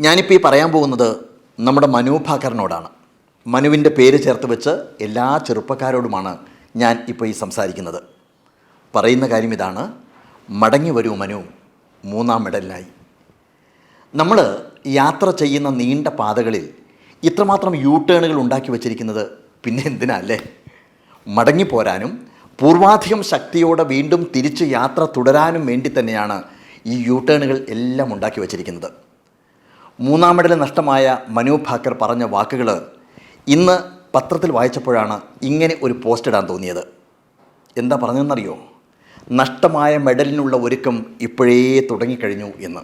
ഞാനിപ്പോൾ ഈ പറയാൻ പോകുന്നത് നമ്മുടെ മനു ഭാക്കറിനോടാണ് മനുവിന്റെ പേര് ചേർത്ത് വെച്ച് എല്ലാ ചെറുപ്പക്കാരോടുമാണ് ഞാൻ ഇപ്പോൾ ഈ സംസാരിക്കുന്നത്. പറയുന്ന കാര്യം ഇതാണ്. മടങ്ങി വരൂ മനു. മൂന്നാം മെഡലിനായി നമ്മൾ യാത്ര ചെയ്യുന്ന നീണ്ട പാതകളിൽ ഇത്രമാത്രം യൂ ടേണുകൾ ഉണ്ടാക്കി വച്ചിരിക്കുന്നത് പിന്നെ എന്തിനാ അല്ലേ? മടങ്ങിപ്പോരാനും പൂർവാധികം ശക്തിയോടെ വീണ്ടും തിരിച്ച് യാത്ര തുടരാനും വേണ്ടി തന്നെയാണ് ഈ യൂ ടേണുകൾ എല്ലാം ഉണ്ടാക്കി വച്ചിരിക്കുന്നത്. മൂന്നാം മെഡൽ നഷ്ടമായ മനു ഭാക്കർ പറഞ്ഞ വാക്കുകൾ ഇന്ന് പത്രത്തിൽ വായിച്ചപ്പോഴാണ് ഇങ്ങനെ ഒരു പോസ്റ്റ് ഇടാൻ തോന്നിയത്. എന്താ പറഞ്ഞതെന്നറിയോ? നഷ്ടമായ മെഡലിനുള്ള ഒരുക്കം ഇപ്പോഴേ തുടങ്ങിക്കഴിഞ്ഞു എന്ന്.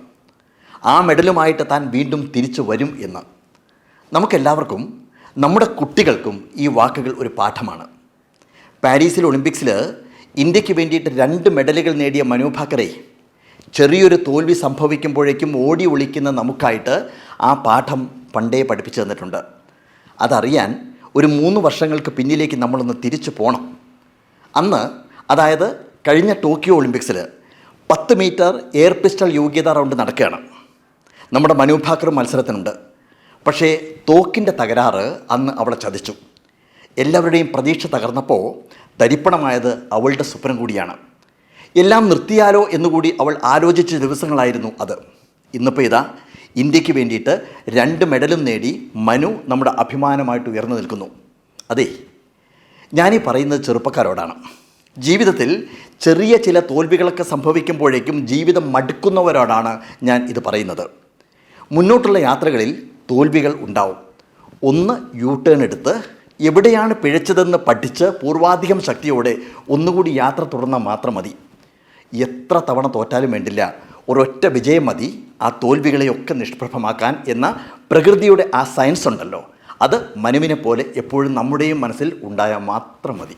ആ മെഡലുമായിട്ട് താൻ വീണ്ടും തിരിച്ചു വരും എന്ന്. നമുക്കെല്ലാവർക്കും നമ്മുടെ കുട്ടികൾക്കും ഈ വാക്കുകൾ ഒരു പാഠമാണ്. പാരീസിൽ ഒളിമ്പിക്സിൽ ഇന്ത്യയ്ക്ക് വേണ്ടിയിട്ട് രണ്ട് മെഡലുകൾ നേടിയ മനു ഭാക്കറെ ചെറിയൊരു തോൽവി സംഭവിക്കുമ്പോഴേക്കും ഓടി ഒളിക്കുന്ന നമുക്കായിട്ട് ആ പാഠം പണ്ടേ പഠിപ്പിച്ചു തന്നിട്ടുണ്ട്. അതറിയാൻ ഒരു മൂന്ന് വർഷങ്ങൾക്ക് പിന്നിലേക്ക് നമ്മളൊന്ന് തിരിച്ചു പോകണം അന്ന് അതായത് കഴിഞ്ഞ ടോക്കിയോ ഒളിമ്പിക്സിൽ പത്ത് മീറ്റർ എയർ പിസ്റ്റൾ യോഗ്യതാ റൗണ്ട് നടക്കുകയാണ്. നമ്മുടെ മനു മത്സരത്തിനുണ്ട്. പക്ഷേ തോക്കിന്റെ തകരാറ് അന്ന് അവളെ ചതിച്ചു. എല്ലാവരുടെയും പ്രതീക്ഷ തകർന്നപ്പോൾ തരിപ്പണമായത് അവളുടെ സ്വപ്നം കൂടിയാണ്. എല്ലാം നിർത്തിയാലോ എന്നുകൂടി അവൾ ആലോചിച്ച ദിവസങ്ങളായിരുന്നു അത്. ഇന്നിപ്പോൾ ഇതാ ഇന്ത്യയ്ക്ക് വേണ്ടിയിട്ട് രണ്ട് മെഡലും നേടി മനു നമ്മുടെ അഭിമാനമായിട്ട് ഉയർന്നു നിൽക്കുന്നു. അതെ ഞാനീ പറയുന്നത് ചെറുപ്പക്കാരോടാണ്. ജീവിതത്തിൽ ചെറിയ ചില തോൽവികളൊക്കെ സംഭവിക്കുമ്പോഴേക്കും ജീവിതം മടുക്കുന്നവരോടാണ് ഞാൻ ഇത് പറയുന്നത്. മുന്നോട്ടുള്ള യാത്രകളിൽ തോൽവികൾ ഉണ്ടാവും. ഒന്ന് യൂ ടേൺ എടുത്ത് എവിടെയാണ് പിഴച്ചതെന്ന് പഠിച്ച് പൂർവാധികം ശക്തിയോടെ ഒന്നുകൂടി യാത്ര തുടർന്നാൽ മാത്രം മതി. എത്ര തവണ തോറ്റാലും വേണ്ടില്ല. ഒരൊറ്റ വിജയം മതി. ആ തോൽവികളെയൊക്കെ നിഷ്പ്രഭമാക്കാൻ എന്ന പ്രകൃതിയുടെ ആ സയൻസ് ഉണ്ടല്ലോ. അത് മനുവിനെ പോലെ എപ്പോഴും നമ്മുടെയും മനസ്സിൽ ഉണ്ടായാൽ മാത്രം മതി.